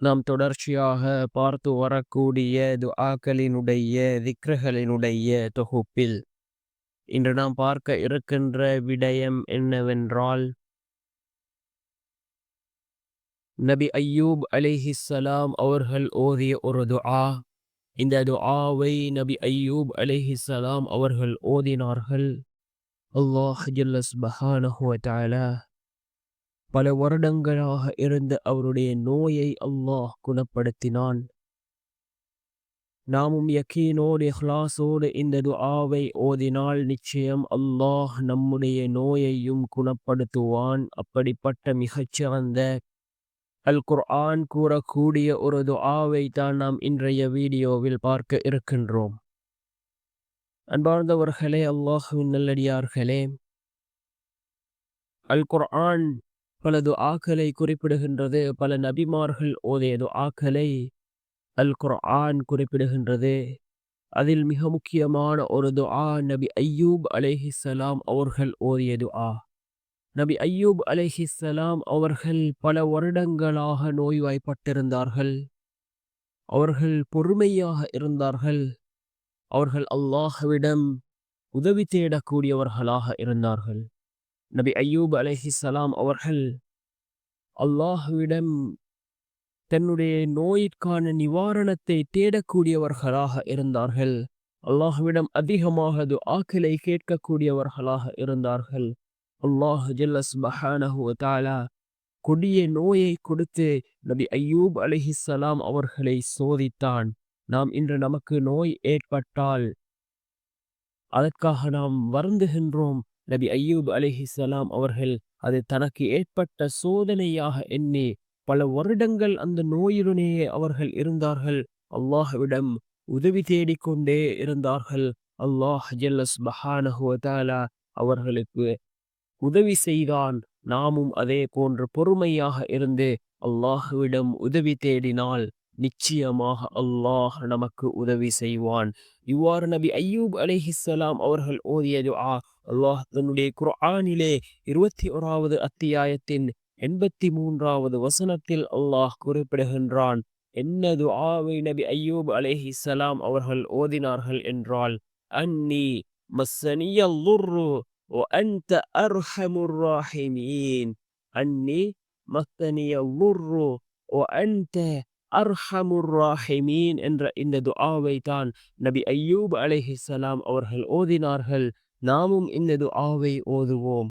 நாம் தொடர்ச்சியாக பார்த்து வரக்கூடிய துஆக்களினுடைய திக்ருகளினுடைய தொகுப்பில். இன்று நாம் பார்க்க இருக்கின்ற விடயம் என்னவென்றால் நபி அய்யூப் அலிஹிஸ்ஸலாம் அவர்கள் ஓதிய ஒரு துஆ. இந்த துஆவை நபி அய்யூப் அலிஹிஸ்ஸலாம் அவர்கள் ஓதினார்கள். அல்லாஹ் ஜல்லஸ் பஹானஹுவ தாலா பல வருடங்களாக இருந்த அவருடைய நோயை அல்லாஹ் குணப்படுத்தினான். நாமும் யக்கீனோடு இஹ்லாஸோடு இந்த துஆவை ஓதினால் நிச்சயம் அல்லாஹ் நம்முடைய நோயையும் குணப்படுத்துவான். அப்படிப்பட்ட மிகச்சிறந்த அல் குர்ஆன் கூறக்கூடிய ஒரு துஆவை தான் நாம் இன்றைய வீடியோவில் பார்க்க இருக்கின்றோம். அன்பார்ந்தவர்களே அல்லாஹுவின் நல்லடியார்களே அல் குர்ஆன் பல துஆக்களை குறிப்பிடுகின்றது. பல நபிமார்கள் ஓதிய துஆக்களை அல் குர்ஆன் குறிப்பிடுகின்றது. அதில் மிக முக்கியமான ஒரு துஆ நபி அய்யூப் அலேஹிசலாம் அவர்கள் ஓதிய துஆ நபி அய்யூப் அலைஹிஸ்ஸலாம் அவர்கள் பல வருடங்களாக நோய்வாய்ப்பட்டிருந்தார்கள். அவர்கள் பொறுமையாக இருந்தார்கள். அவர்கள் அல்லாஹ்விடம் உதவி தேடக்கூடியவர்களாக இருந்தார்கள். நபி அய்யூப் சலாம் அவர்கள் அல்லாஹுவிடம் தன்னுடைய நோயிற்கான நிவாரணத்தை தேடக்கூடியவர்களாக இருந்தார்கள். அல்லாஹ்விடம் அதிகமாக ஆக்கலை கேட்கக்கூடியவர்களாக இருந்தார்கள். அல்லாஹ் ஜல்லஸ் பஹானஹு தாலா கொடிய நோயை கொடுத்து நபி அயூப் அலஹி சலாம் அவர்களை சோதித்தான். நாம் இன்று நமக்கு நோய் ஏற்பட்டால் அதற்காக நாம் வருந்துகின்றோம். நபி அய்யூப் அலிஹிஸ்ஸலாம் அவர்கள் அது தனக்கு ஏற்பட்ட சோதனையாக எண்ணி பல வருடங்கள் அந்த நோயுடனேயே அவர்கள் இருந்தார்கள். அல்லாஹ்விடம் உதவி தேடிக்கொண்டே இருந்தார்கள். அல்லாஹ் ஜல்லஸ் பஹானஹுவதாலா அவர்களுக்கு உதவி செய்தான். நாமும் அதே போன்று பொறுமையாக இருந்து அல்லாஹுவிடம் உதவி தேடினால் நிச்சயமாக அல்லாஹ் நமக்கு உதவி செய்வான். இவ்வாறு நபி அய்யூப் அலிஹிஸ்ஸலாம் அவர்கள் ஓதியது ஆ அல்லாஹ் தன்னுடைய குர்ஆனிலே இருபத்தி ஓராவது அத்தியாயத்தின் எண்பத்தி மூன்றாவது வசனத்தில் அல்லாஹ் குறிப்பிடுகின்றான் என்ன துஆவை நபி அய்யூப் அலிஹிஸ்ஸலாம் அவர்கள் ஓதினார்கள் என்றால் அன்னி மஸ்ஸனியல் லுர்ரு وأنت أرحم الراحمين أني مسني الضر وأنت அர்ஹமுர் ராஹிமீன் என்ற இந்த துஆவை தான் நபி அய்யூப் அலைஹிஸ்ஸலாம் அவர்கள் ஓதினார்கள் நாமும் இன்னது ஆவை ஓதுவோம்